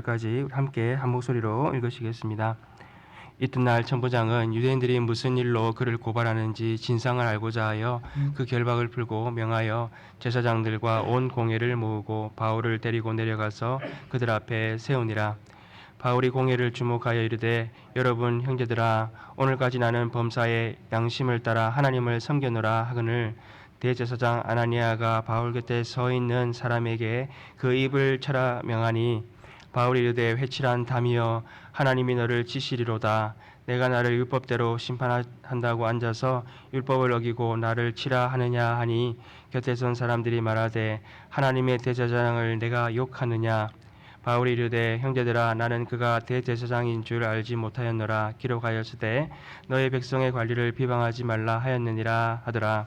까지 함께 한 목소리로 읽으시겠습니다. 이튿날 천부장은 유대인들이 무슨 일로 그를 고발하는지 진상을 알고자 하여 그 결박을 풀고 명하여 제사장들과 온 공회를 모으고 바울을 데리고 내려가서 그들 앞에 세우니라. 바울이 공회를 주목하여 이르되 여러분 형제들아 오늘까지 나는 범사에 양심을 따라 하나님을 섬겨노라 하거늘 대제사장 아나니아가 바울 곁에 서 있는 사람에게 그 입을 쳐라 명하니 바울이 이르되 회칠한 담이여 하나님이 너를 치시리로다. 내가 나를 율법대로 심판한다고 앉아서 율법을 어기고 나를 치라 하느냐 하니 곁에 선 사람들이 말하되 하나님의 대제사장을 내가 욕하느냐? 바울이 이르되 형제들아 나는 그가 대제사장인 줄 알지 못하였노라. 기록하였으되 너의 백성의 관리를 비방하지 말라 하였느니라 하더라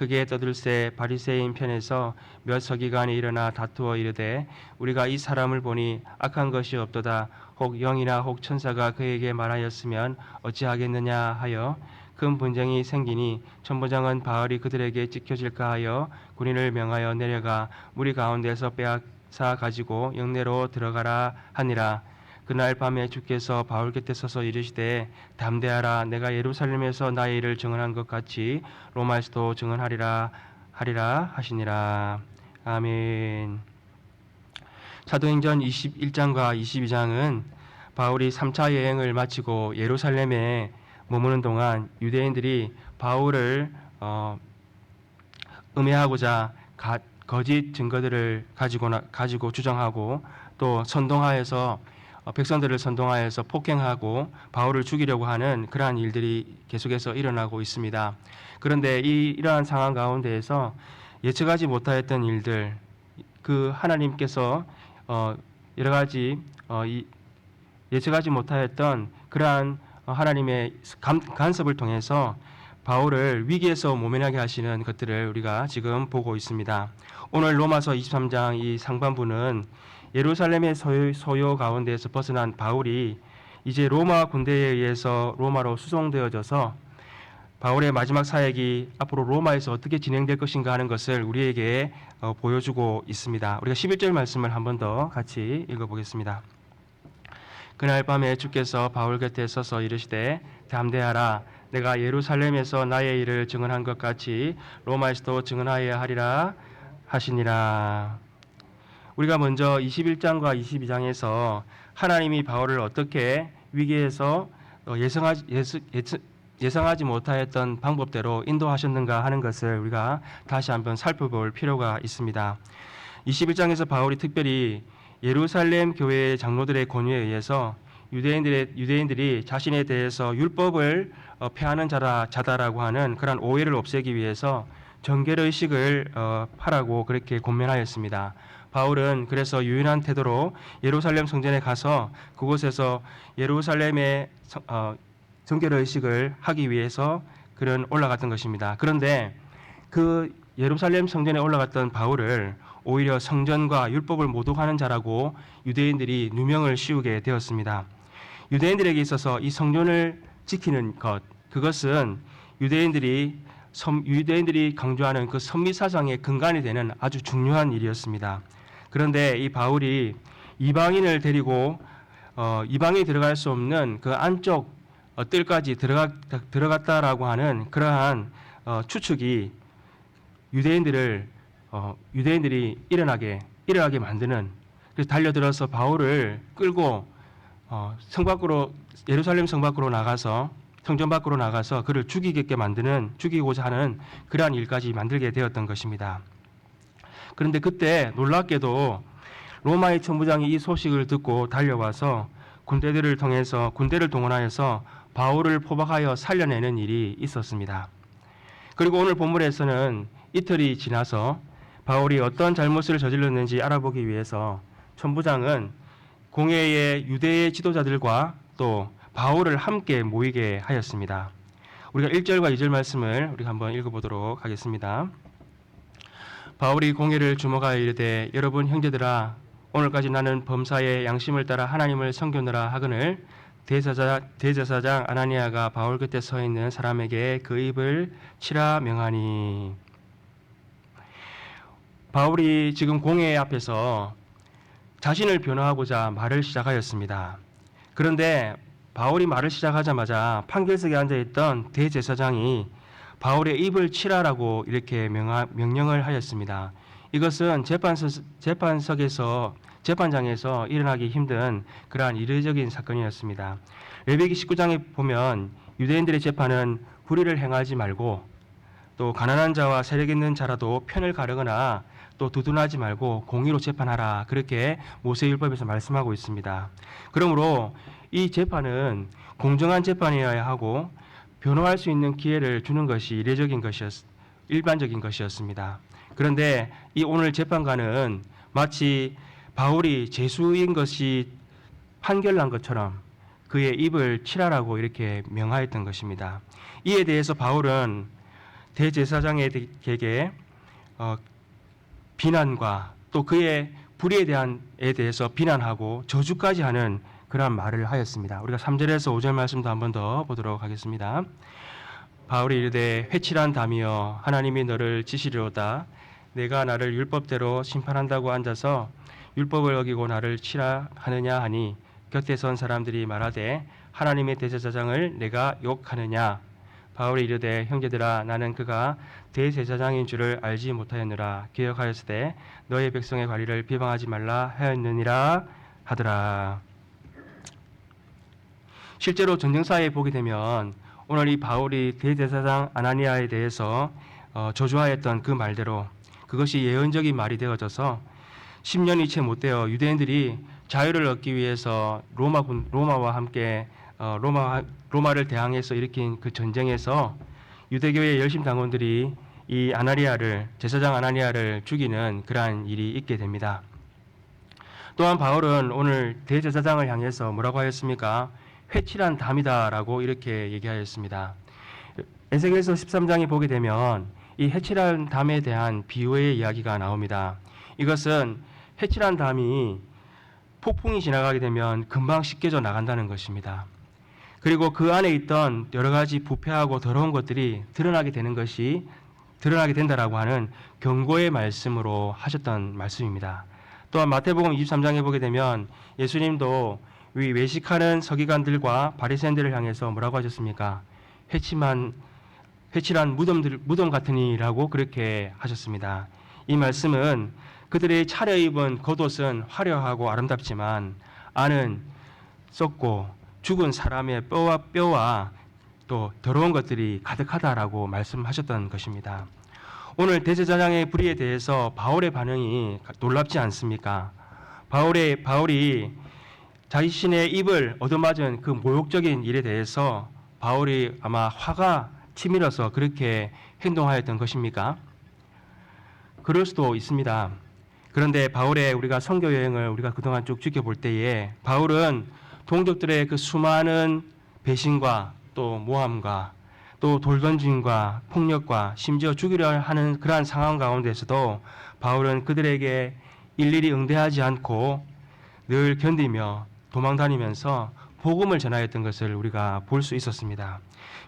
그게 떠들새 바리새인 편에서 몇 서기관이 일어나 다투어 이르되 우리가 이 사람을 보니 악한 것이 없도다. 혹 영이나 혹 천사가 그에게 말하였으면 어찌하겠느냐 하여 큰 분쟁이 생기니 천부장은 바울이 그들에게 찍혀질까 하여 군인을 명하여 내려가 무리 가운데서 빼앗아 가지고 영내로 들어가라 하니라 그날 밤에 주께서 바울 곁에 서서 이르시되 담대하라 내가 예루살렘에서 나의 일을 증언한 것 같이 로마에서도 증언하리라 하리라 하시니라. 아멘. 사도행전 21장과 22장은 바울이 3차 여행을 마치고 예루살렘에 머무는 동안 유대인들이 바울을 어, 음해하고자 가, 거짓 증거들을 가지고 나, 가지고 주장하고 또 선동하여서 어, 백성들을 선동하여서 폭행하고 바울을 죽이려고 하는 그러한 일들이 계속해서 일어나고 있습니다. 그런데 이 이러한 상황 가운데에서 예측하지 못하였던 일들 그 하나님께서 어, 여러 가지 어, 이, 예측하지 못하였던 그러한 어, 하나님의 감, 간섭을 통해서 바울을 위기에서 모면하게 하시는 것들을 우리가 지금 보고 있습니다. 오늘 로마서 23장 이 상반부는 예루살렘의 소요, 소요 가운데에서 벗어난 바울이 이제 로마 군대에 의해서 로마로 수송되어져서 바울의 마지막 사역이 앞으로 로마에서 어떻게 진행될 것인가 하는 것을 우리에게 어, 보여주고 있습니다. 우리가 11절 말씀을 한 번 더 같이 읽어보겠습니다. 그날 밤에 주께서 바울 곁에 서서 이르시되 담대하라 내가 예루살렘에서 나의 일을 증언한 것 같이 로마에서도 증언하여야 하리라 하시니라. 우리가 먼저 21장과 22장에서 하나님이 바울을 어떻게 위기에서 어, 예상하지, 예상하지 못하였던 방법대로 인도하셨는가 하는 것을 우리가 다시 한번 살펴볼 필요가 있습니다. 21장에서 바울이 특별히 예루살렘 교회의 장로들의 권유에 의해서 유대인들의 유대인들이 자신에 대해서 율법을 어, 폐하는 자다 자다라고 하는 그러한 오해를 없애기 위해서 정결 의식을 어, 하라고 그렇게 권면하였습니다. 바울은 그래서 유연한 태도로 예루살렘 성전에 가서 그곳에서 예루살렘의 성- 어, 정결 의식을 하기 위해서 그런 올라갔던 것입니다. 그런데 그 예루살렘 성전에 올라갔던 바울을 오히려 성전과 율법을 모독하는 자라고 유대인들이 누명을 씌우게 되었습니다. 유대인들에게 있어서 이 성전을 지키는 것 그것은 유대인들이 섬- 유대인들이 강조하는 그 선미 사상의 근간이 되는 아주 중요한 일이었습니다. 그런데 이 바울이 이방인을 데리고 어, 이방이 들어갈 수 없는 그 안쪽 어, 뜰까지 들어가, 들어갔다라고 하는 그러한 어, 추측이 유대인들을 어, 유대인들이 일어나게 일어나게 만드는 그래서 달려들어서 바울을 끌고 어, 성 밖으로 예루살렘 성 밖으로 나가서 성전 밖으로 나가서 그를 죽이게 만드는 죽이고자 하는 그러한 일까지 만들게 되었던 것입니다. 그런데 그때 놀랍게도 로마의 천부장이 이 소식을 듣고 달려와서 군대들을 통해서 군대를 동원하여서 바울을 포박하여 살려내는 일이 있었습니다. 그리고 오늘 본문에서는 이틀이 지나서 바울이 어떤 잘못을 저질렀는지 알아보기 위해서 천부장은 공회의 유대의 지도자들과 또 바울을 함께 모이게 하였습니다. 우리가 1절과 2절 말씀을 우리가 한번 읽어보도록 하겠습니다. 바울이 공회를 주목하여 이르되 여러분 형제들아 오늘까지 나는 범사의 양심을 따라 하나님을 섬겨느라 하거늘 대제사장, 대제사장 아나니아가 바울 곁에 서 있는 사람에게 그 입을 치라 명하니 바울이 지금 공회 앞에서 자신을 변호하고자 말을 시작하였습니다. 그런데 바울이 말을 시작하자마자 판결석에 앉아 있던 대제사장이 바울의 입을 치라라고 이렇게 명령을 하였습니다. 이것은 재판석, 재판석에서 재판장에서 일어나기 힘든 그러한 이례적인 사건이었습니다. 레위기 19장에 보면 유대인들의 재판은 불의를 행하지 말고 또 가난한 자와 세력 있는 자라도 편을 가르거나 또 두둔하지 말고 공의로 재판하라 그렇게 모세율법에서 말씀하고 있습니다. 그러므로 이 재판은 공정한 재판이어야 하고 변호할 수 있는 기회를 주는 것이 이례적인 것이었 일반적인 것이었습니다. 그런데 이 오늘 재판관은 마치 바울이 죄수인 것이 판결난 것처럼 그의 입을 치라라고 이렇게 명하였던 것입니다. 이에 대해서 바울은 대제사장에게 어, 비난과 또 그의 불의에 대한에 대해서 비난하고 저주까지 하는 그러한 말을 하였습니다. 우리가 3절에서 5절 말씀도 한 번 더 보도록 하겠습니다. 바울이 이르되 회칠한 담이여 하나님이 너를 지시리로다 내가 나를 율법대로 심판한다고 앉아서 율법을 어기고 나를 치라 하느냐 하니 곁에 선 사람들이 말하되 하나님의 대제사장을 내가 욕하느냐 바울이 이르되 형제들아 나는 그가 대제사장인 줄을 알지 못하였느라 기억하였으되 너의 백성의 관리를 비방하지 말라 하였느니라 하더라 실제로 전쟁사에 보게 되면 오늘 이 바울이 대제사장 아나니아에 대해서 어, 저주하였던 그 말대로 그것이 예언적인 말이 되어져서 10년이 채 못 되어 유대인들이 자유를 얻기 위해서 로마 군 로마와 함께 어, 로마 로마를 대항해서 일으킨 그 전쟁에서 유대교의 열심 당원들이 이 아나리아를 제사장 아나니아를 죽이는 그러한 일이 있게 됩니다. 또한 바울은 오늘 대제사장을 향해서 뭐라고 하였습니까? 회칠한 담이다라고 이렇게 얘기하였습니다. 에스겔서 13장에 보게 되면 이 해칠한 담에 대한 비유의 이야기가 나옵니다. 이것은 해칠한 담이 폭풍이 지나가게 되면 금방 씻겨져 나간다는 것입니다. 그리고 그 안에 있던 여러 가지 부패하고 더러운 것들이 드러나게 되는 것이 드러나게 된다라고 하는 경고의 말씀으로 하셨던 말씀입니다. 또한 마태복음 23장에 보게 되면 예수님도 위 외식하는 서기관들과 바리새인들을 향해서 뭐라고 하셨습니까? 회침한 회칠한 무덤들 무덤 같으니라고 그렇게 하셨습니다. 이 말씀은 그들의 차려입은 겉옷은 화려하고 아름답지만 안은 썩고 죽은 사람의 뼈와 뼈와 또 더러운 것들이 가득하다라고 말씀하셨던 것입니다. 오늘 대제사장의 불의에 대해서 바울의 반응이 놀랍지 않습니까? 바울의 바울이 자신의 입을 얻어맞은 그 모욕적인 일에 대해서 바울이 아마 화가 치밀어서 그렇게 행동하였던 것입니까? 그럴 수도 있습니다. 그런데 바울의 우리가 선교 여행을 우리가 그동안 쭉 지켜볼 때에 바울은 동족들의 그 수많은 배신과 또 모함과 또 돌던짐과 폭력과 심지어 죽이려 하는 그러한 상황 가운데서도 바울은 그들에게 일일이 응대하지 않고 늘 견디며 도망 다니면서 복음을 전하였던 것을 우리가 볼 수 있었습니다.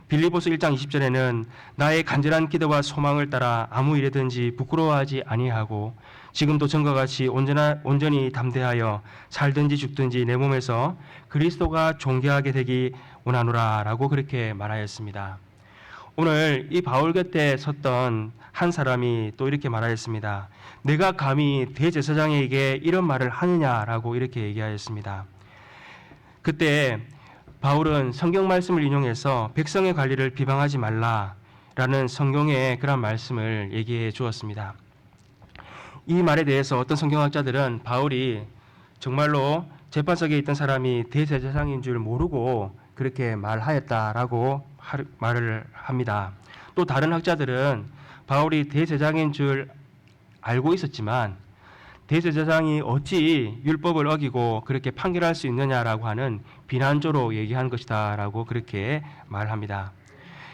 빌리보스 1장 20절에는 나의 간절한 기도와 소망을 따라 아무 일에든지 부끄러워하지 아니하고 지금도 전과 같이 온전하, 온전히 담대하여 살든지 죽든지 내 몸에서 그리스도가 존귀하게 되기 원하노라라고 그렇게 말하였습니다. 오늘 이 바울 곁에 섰던 한 사람이 또 이렇게 말하였습니다. 내가 감히 대제사장에게 이런 말을 하느냐라고 이렇게 얘기하였습니다. 그때 바울은 성경 말씀을 인용해서 백성의 관리를 비방하지 말라라는 성경의 그런 말씀을 얘기해 주었습니다. 이 말에 대해서 어떤 성경학자들은 바울이 정말로 재판석에 있던 사람이 대제사장인 줄 모르고 그렇게 말하였다라고 말을 합니다. 또 다른 학자들은 바울이 대제사장인 줄 알고 있었지만 대제사장이 어찌 율법을 어기고 그렇게 판결할 수 있느냐라고 하는 비난조로 얘기한 것이다라고 그렇게 말합니다.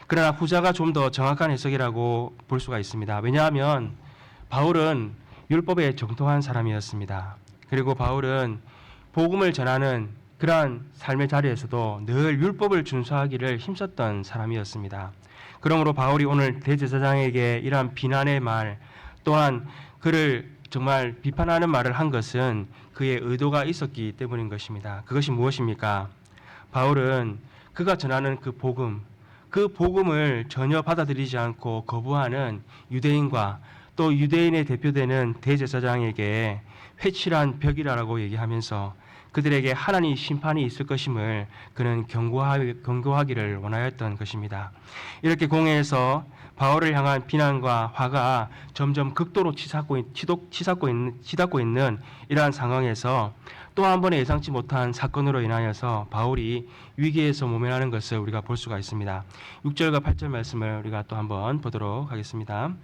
그러나 후자가 좀 더 정확한 해석이라고 볼 수가 있습니다. 왜냐하면 바울은 율법에 정통한 사람이었습니다. 그리고 바울은 복음을 전하는 그러한 삶의 자리에서도 늘 율법을 준수하기를 힘썼던 사람이었습니다. 그러므로 바울이 오늘 대제사장에게 이러한 비난의 말 또한 그를 정말 비판하는 말을 한 것은 그의 의도가 있었기 때문인 것입니다. 그것이 무엇입니까? 바울은 그가 전하는 그 복음, 그 복음을 전혀 받아들이지 않고 거부하는 유대인과 또 유대인의 대표되는 대제사장에게 회칠한 벽이라고 얘기하면서 그들에게 하나님 심판이 있을 것임을 그는 경고하기, 경고하기를 원하였던 것입니다. 이렇게 공회에서 바울을 향한 비난과 화가 점점 극도로 치닫고, 치닫고, 있는, 치닫고 있는 이러한 상황에서 또 한 번의 예상치 못한 사건으로 인하여서 바울이 위기에서 모면하는 것을 우리가 볼 수가 있습니다. 6절과 8절 말씀을 우리가 또 한번 보도록 하겠습니다.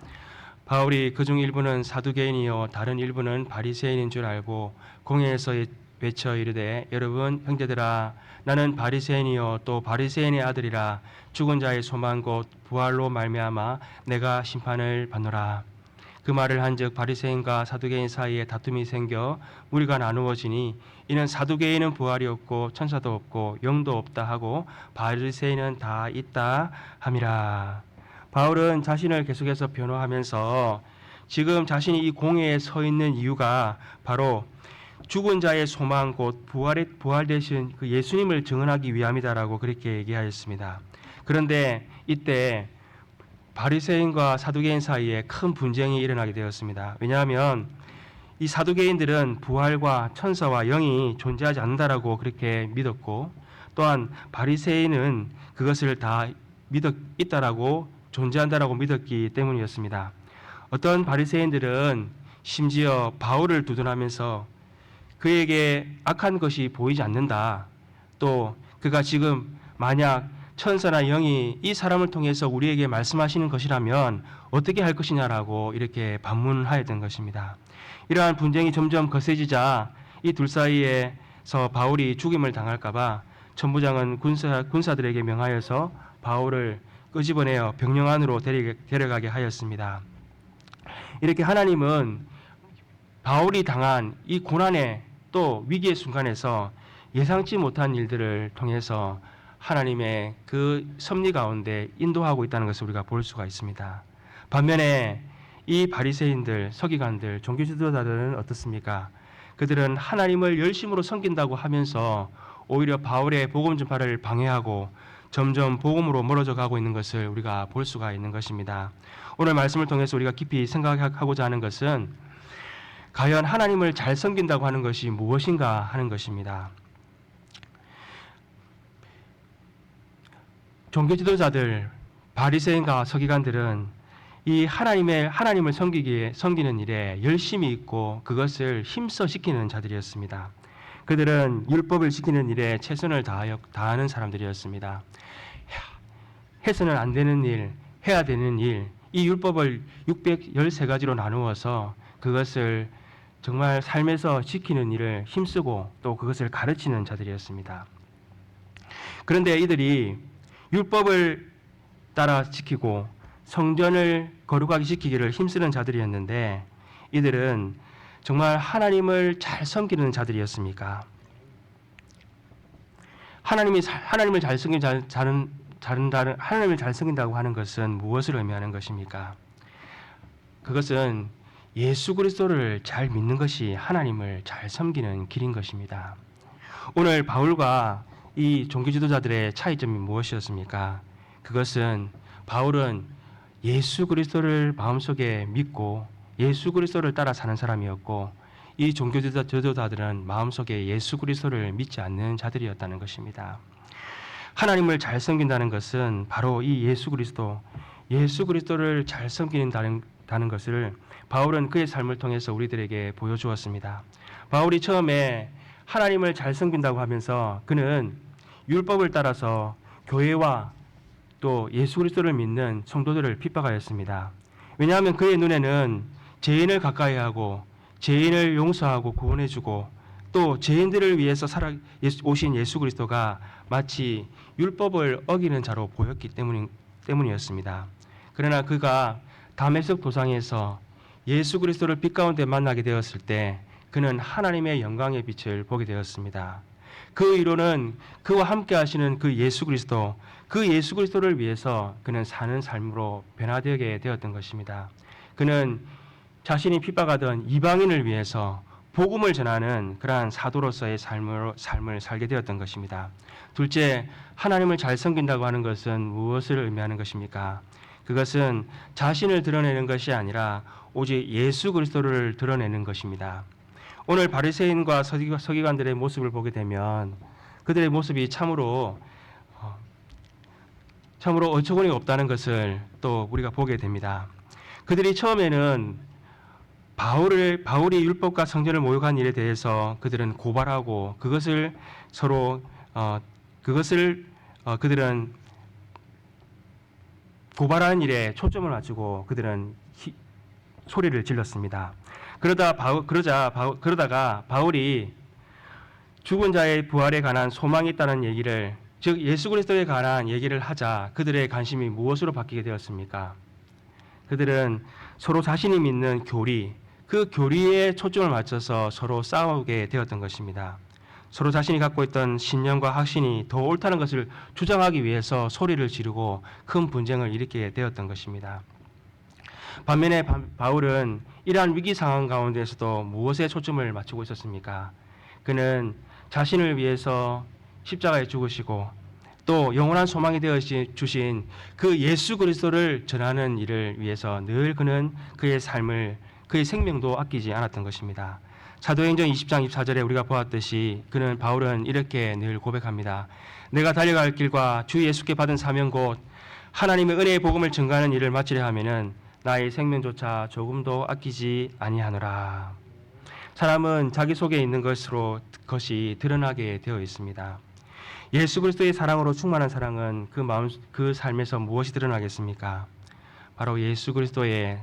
바울이 그중 일부는 사두개인이요 다른 일부는 바리새인인 줄 알고 공회에서 외쳐 이르되 여러분 형제들아 나는 바리새인이요 또 바리새인의 아들이라. 죽은 자의 소망 곧 부활로 말미암아 내가 심판을 받노라. 그 말을 한즉 바리새인과 사두개인 사이에 다툼이 생겨 무리가 나누어지니 이는 사두개인은 부활이 없고 천사도 없고 영도 없다 하고 바리새인은 다 있다 함이라. 바울은 자신을 계속해서 변호하면서 지금 자신이 이 공회에 서 있는 이유가 바로 죽은 자의 소망 곧 부활의 부활 되신 그 예수님을 증언하기 위함이다라고 그렇게 얘기하였습니다. 그런데 이때 바리새인과 사두개인 사이에 큰 분쟁이 일어나게 되었습니다. 왜냐하면 이 사두개인들은 부활과 천사와 영이 존재하지 않는다라고 그렇게 믿었고 또한 바리새인은 그것을 다 믿었 있다라고 존재한다라고 믿었기 때문이었습니다. 어떤 바리새인들은 심지어 바울을 두둔하면서 그에게 악한 것이 보이지 않는다. 또 그가 지금 만약 천사나 영이 이 사람을 통해서 우리에게 말씀하시는 것이라면 어떻게 할 것이냐라고 이렇게 반문하였던 것입니다. 이러한 분쟁이 점점 거세지자 이 둘 사이에서 바울이 죽임을 당할까봐 천부장은 군사, 군사들에게 명하여서 바울을 끄집어내어 병영 안으로 데려가게 하였습니다. 이렇게 하나님은 바울이 당한 이 고난의 또 위기의 순간에서 예상치 못한 일들을 통해서 하나님의 그 섭리 가운데 인도하고 있다는 것을 우리가 볼 수가 있습니다. 반면에 이 바리새인들, 서기관들, 종교 지도자들은 어떻습니까? 그들은 하나님을 열심으로 섬긴다고 하면서 오히려 바울의 복음 전파를 방해하고 점점 복음으로 멀어져 가고 있는 것을 우리가 볼 수가 있는 것입니다. 오늘 말씀을 통해서 우리가 깊이 생각하고자 하는 것은 과연 하나님을 잘 섬긴다고 하는 것이 무엇인가 하는 것입니다. 종교 지도자들, 바리새인과 서기관들은 이 하나님의 하나님을 섬기기에 섬기는 일에 열심히 있고 그것을 힘써 지키는 자들이었습니다. 그들은 율법을 지키는 일에 최선을 다하여, 다하는 사람들이었습니다. 해서는 안 되는 일, 해야 되는 일, 이 율법을 613가지로 나누어서 그것을 정말 삶에서 지키는 일을 힘쓰고 또 그것을 가르치는 자들이었습니다. 그런데 이들이 율법을 따라 지키고 성전을 거룩하게 지키기를 힘쓰는 자들이었는데 이들은 정말 하나님을 잘 섬기는 자들이었습니까? 하나님이 사- 하나님을 잘 섬긴 자, 자는 자른다는 하나님을 잘 섬긴다고 하는 것은 무엇을 의미하는 것입니까? 그것은 예수 그리스도를 잘 믿는 것이 하나님을 잘 섬기는 길인 것입니다. 오늘 바울과 이 종교 지도자들의 차이점이 무엇이었습니까? 그것은 바울은 예수 그리스도를 마음속에 믿고 예수 그리스도를 따라 사는 사람이었고 이 종교 지도자들은 마음속에 예수 그리스도를 믿지 않는 자들이었다는 것입니다. 하나님을 잘 섬긴다는 것은 바로 이 예수 그리스도, 예수 그리스도를 잘 섬기는다는 다는 것을 바울은 그의 삶을 통해서 우리들에게 보여주었습니다. 바울이 처음에 하나님을 잘 섬긴다고 하면서 그는 율법을 따라서 교회와 또 예수 그리스도를 믿는 성도들을 핍박하였습니다. 왜냐하면 그의 눈에는 죄인을 가까이하고 죄인을 용서하고 구원해주고 또 죄인들을 위해서 살아 오신 예수 그리스도가 마치 율법을 어기는 자로 보였기 때문, 때문이었습니다. 그러나 그가 담에석 도상에서 예수 그리스도를 빛 가운데 만나게 되었을 때 그는 하나님의 영광의 빛을 보게 되었습니다. 그 이유는 그와 함께 하시는 그 예수 그리스도, 그 예수 그리스도를 위해서 그는 사는 삶으로 변화되게 되었던 것입니다. 그는 자신이 핍박하던 이방인을 위해서 복음을 전하는 그러한 사도로서의 삶을, 삶을 살게 되었던 것입니다. 둘째, 하나님을 잘 섬긴다고 하는 것은 무엇을 의미하는 것입니까? 그것은 자신을 드러내는 것이 아니라 오직 예수 그리스도를 드러내는 것입니다. 오늘 바리새인과 서기- 서기관들의 모습을 보게 되면 그들의 모습이 참으로 어, 참으로 어처구니 없다는 것을 또 우리가 보게 됩니다. 그들이 처음에는 바울을 바울이 율법과 성전을 모욕한 일에 대해서 그들은 고발하고 그것을 서로 어, 그것을 어, 그들은 고발하는 일에 초점을 맞추고 그들은 히- 소리를 질렀습니다. 그러다 바울, 그러자 바울, 그러다가 바울이 죽은 자의 부활에 관한 소망이 있다는 얘기를 즉 예수 그리스도에 관한 얘기를 하자 그들의 관심이 무엇으로 바뀌게 되었습니까? 그들은 서로 자신이 믿는 교리 그 교리에 초점을 맞춰서 서로 싸우게 되었던 것입니다. 서로 자신이 갖고 있던 신념과 확신이 더 옳다는 것을 주장하기 위해서 소리를 지르고 큰 분쟁을 일으키게 되었던 것입니다. 반면에 바- 바울은 이러한 위기 상황 가운데서도 무엇에 초점을 맞추고 있었습니까? 그는 자신을 위해서 십자가에 죽으시고 또 영원한 소망이 되어 주신 그 예수 그리스도를 전하는 일을 위해서 늘 그는 그의 삶을 그의 생명도 아끼지 않았던 것입니다. 사도행전 20장 24절에 우리가 보았듯이 그는 바울은 이렇게 늘 고백합니다. 내가 달려갈 길과 주 예수께 받은 사명 곧 하나님의 은혜의 복음을 증가하는 일을 마치려 하면은 나의 생명조차 조금도 아끼지 아니하노라. 사람은 자기 속에 있는 것으로 것이 드러나게 되어 있습니다. 예수 그리스도의 사랑으로 충만한 사랑은 그 마음 그 삶에서 무엇이 드러나겠습니까? 바로 예수 그리스도의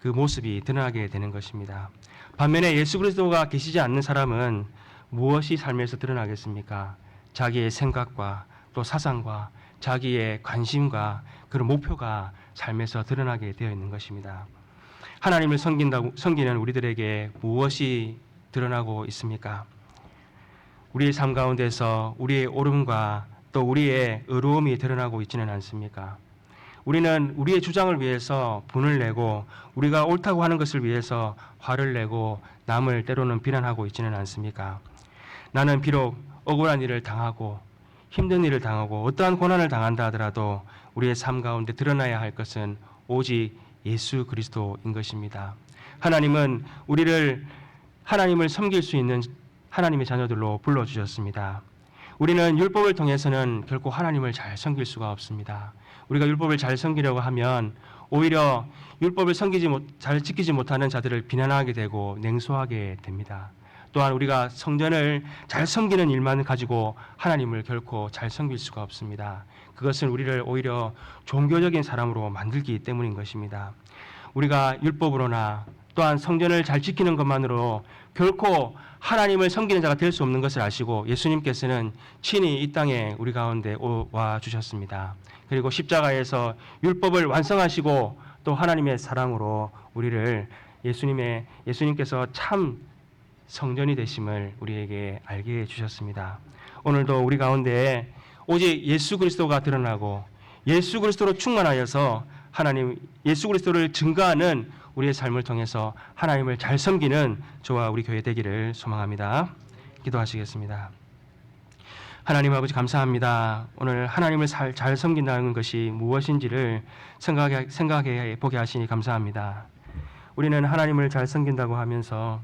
그 모습이 드러나게 되는 것입니다. 반면에 예수 그리스도가 계시지 않는 사람은 무엇이 삶에서 드러나겠습니까? 자기의 생각과 또 사상과 자기의 관심과 그런 목표가 삶에서 드러나게 되어 있는 것입니다. 하나님을 섬긴다고 섬기는 우리들에게 무엇이 드러나고 있습니까? 우리의 삶 가운데서 우리의 옳음과 또 우리의 의로움이 드러나고 있지는 않습니까? 우리는 우리의 주장을 위해서 분을 내고 우리가 옳다고 하는 것을 위해서 화를 내고 남을 때로는 비난하고 있지는 않습니까? 나는 비록 억울한 일을 당하고 힘든 일을 당하고 어떠한 고난을 당한다 하더라도 우리의 삶 가운데 드러나야 할 것은 오직 예수 그리스도인 것입니다. 하나님은 우리를 하나님을 섬길 수 있는 하나님의 자녀들로 불러 주셨습니다. 우리는 율법을 통해서는 결코 하나님을 잘 섬길 수가 없습니다. 우리가 율법을 잘 섬기려고 하면 오히려 율법을 섬기지 못, 잘 지키지 못하는 자들을 비난하게 되고 냉소하게 됩니다. 또한 우리가 성전을 잘 섬기는 일만 가지고 하나님을 결코 잘 섬길 수가 없습니다. 그것은 우리를 오히려 종교적인 사람으로 만들기 때문인 것입니다. 우리가 율법으로나 또한 성전을 잘 지키는 것만으로 결코 하나님을 섬기는 자가 될 수 없는 것을 아시고 예수님께서는 친히 이 땅에 우리 가운데 와 주셨습니다. 그리고 십자가에서 율법을 완성하시고 또 하나님의 사랑으로 우리를 예수님의 예수님께서 참 성전이 되심을 우리에게 알게 해 주셨습니다. 오늘도 우리 가운데 오직 예수 그리스도가 드러나고 예수 그리스도로 충만하여서 하나님 예수 그리스도를 증거하는 우리의 삶을 통해서 하나님을 잘 섬기는 저와 우리 교회 되기를 소망합니다. 기도하시겠습니다. 하나님 아버지 감사합니다. 오늘 하나님을 잘, 잘 섬긴다는 것이 무엇인지를 생각해, 생각해 보게 하시니 감사합니다. 우리는 하나님을 잘 섬긴다고 하면서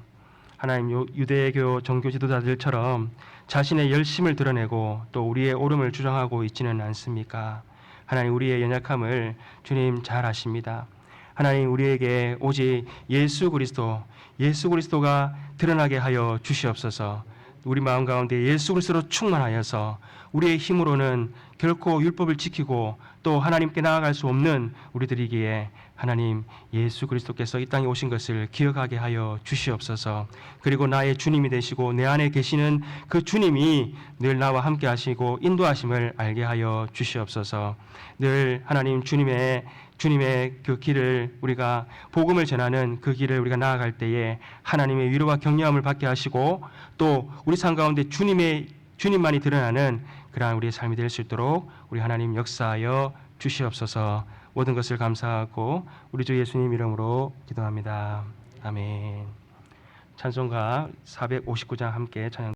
하나님 유- 유대교 종교 지도자들처럼 자신의 열심을 드러내고 또 우리의 옳음을 주장하고 있지는 않습니까? 하나님 우리의 연약함을 주님 잘 아십니다. 하나님 우리에게 오직 예수 그리스도 예수 그리스도가 드러나게 하여 주시옵소서. 우리 마음 가운데 예수 그리스도로 충만하여서 우리의 힘으로는 결코 율법을 지키고 또 하나님께 나아갈 수 없는 우리들이기에 하나님 예수 그리스도께서 이 땅에 오신 것을 기억하게 하여 주시옵소서. 그리고 나의 주님이 되시고 내 안에 계시는 그 주님이 늘 나와 함께 하시고 인도하심을 알게 하여 주시옵소서. 늘 하나님 주님의 주님의 그 길을 우리가 복음을 전하는 그 길을 우리가 나아갈 때에 하나님의 위로와 격려함을 받게 하시고 또 우리 삶 가운데 주님의 주님만이 드러나는 그러한 우리의 삶이 될 수 있도록 우리 하나님 역사하여 주시옵소서. 모든 것을 감사하고 우리 주 예수님 이름으로 기도합니다. 아멘. 찬송가 459장 함께 찬양